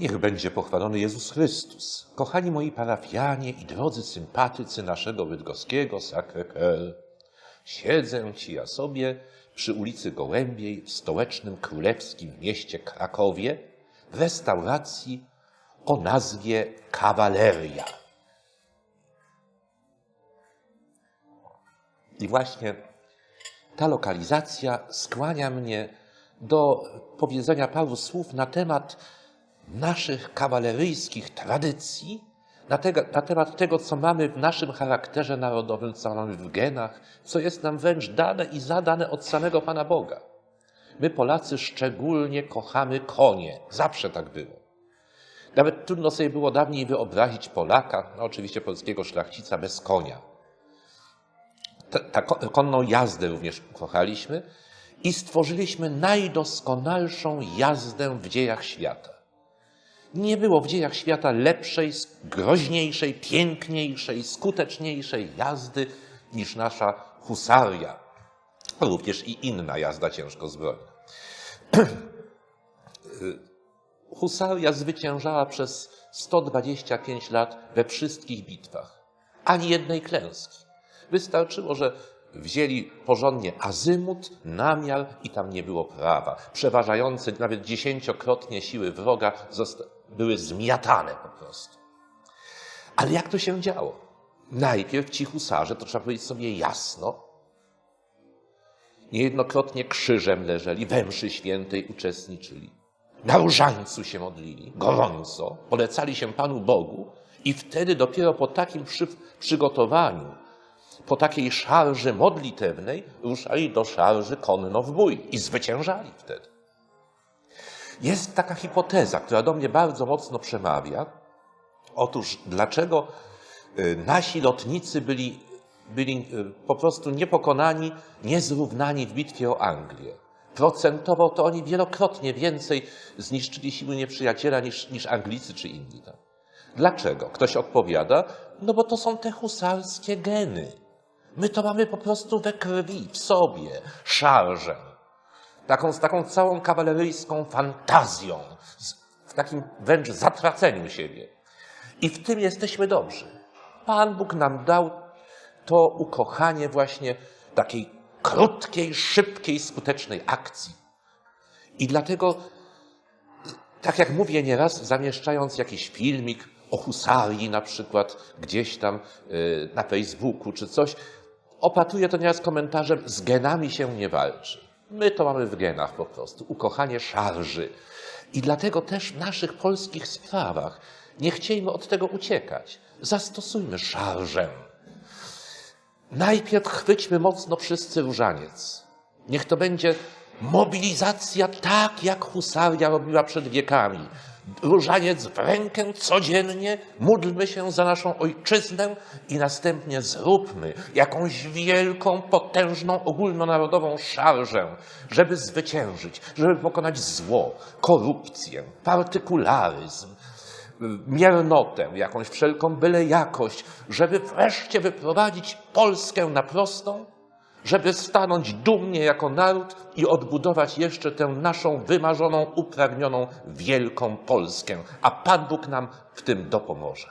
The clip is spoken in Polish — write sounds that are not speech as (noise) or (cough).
Niech będzie pochwalony Jezus Chrystus. Kochani moi parafianie i drodzy sympatycy naszego bydgoskiego Sacré-Cœur. Siedzę ci ja sobie przy ulicy Gołębiej w stołecznym królewskim mieście Krakowie w restauracji o nazwie Kawaleria. I właśnie ta lokalizacja skłania mnie do powiedzenia paru słów na temat naszych kawaleryjskich tradycji, na, tego, na temat tego, co mamy w naszym charakterze narodowym, co mamy w genach, co jest nam wręcz dane i zadane od samego Pana Boga. My, Polacy, szczególnie kochamy konie. Zawsze tak było. Nawet trudno sobie było dawniej wyobrazić Polaka, no oczywiście polskiego szlachcica, bez konia. Ta, ta ko- konną jazdę również kochaliśmy i stworzyliśmy najdoskonalszą jazdę w dziejach świata. Nie było w dziejach świata lepszej, groźniejszej, piękniejszej, skuteczniejszej jazdy niż nasza husaria. Również i inna jazda ciężko zbrojna. (clears throat) Husaria zwyciężała przez 125 lat we wszystkich bitwach. Ani jednej klęski. Wystarczyło, że wzięli porządnie azymut, namiar i tam nie było prawa. Przeważające nawet dziesięciokrotnie siły wroga zosta- były zmiatane po prostu. Ale jak to się działo? Najpierw ci husarze, to trzeba powiedzieć sobie jasno, niejednokrotnie krzyżem leżeli, we mszy świętej uczestniczyli. Na różańcu się modlili, gorąco, polecali się Panu Bogu i wtedy dopiero po takim przy, przygotowaniu, po takiej szarży modlitewnej ruszali do szarży konno w bój i zwyciężali wtedy. Jest taka hipoteza, która do mnie bardzo mocno przemawia. Otóż dlaczego y, nasi lotnicy byli, byli y, po prostu niepokonani, niezrównani w bitwie o Anglię? Procentowo to oni wielokrotnie więcej zniszczyli siły nieprzyjaciela niż, niż Anglicy czy inni. Tak? Dlaczego? Ktoś odpowiada, no bo to są te husarskie geny. My to mamy po prostu we krwi, w sobie, szarżę. Taką, z taką całą kawaleryjską fantazją, w takim wręcz zatraceniu siebie. I w tym jesteśmy dobrzy. Pan Bóg nam dał to ukochanie właśnie takiej krótkiej, szybkiej, skutecznej akcji. I dlatego, tak jak mówię nieraz, zamieszczając jakiś filmik o husarii na przykład gdzieś tam y, na Facebooku czy coś, opatruję to nieraz komentarzem, z genami się nie walczy. My to mamy w genach po prostu, ukochanie szarży. I dlatego też w naszych polskich sprawach nie chciejmy od tego uciekać. Zastosujmy szarżę. Najpierw chwyćmy mocno wszyscy różaniec. Niech to będzie mobilizacja tak, jak husaria robiła przed wiekami. Różaniec w rękę codziennie, módlmy się za naszą ojczyznę i następnie zróbmy jakąś wielką, potężną, ogólnonarodową szarżę, żeby zwyciężyć, żeby pokonać zło, korupcję, partykularyzm, miernotę, jakąś wszelką byle jakość, żeby wreszcie wyprowadzić Polskę na prostą, żeby stanąć dumnie jako naród i odbudować jeszcze tę naszą wymarzoną, upragnioną wielką Polskę. A Pan Bóg nam w tym dopomoże.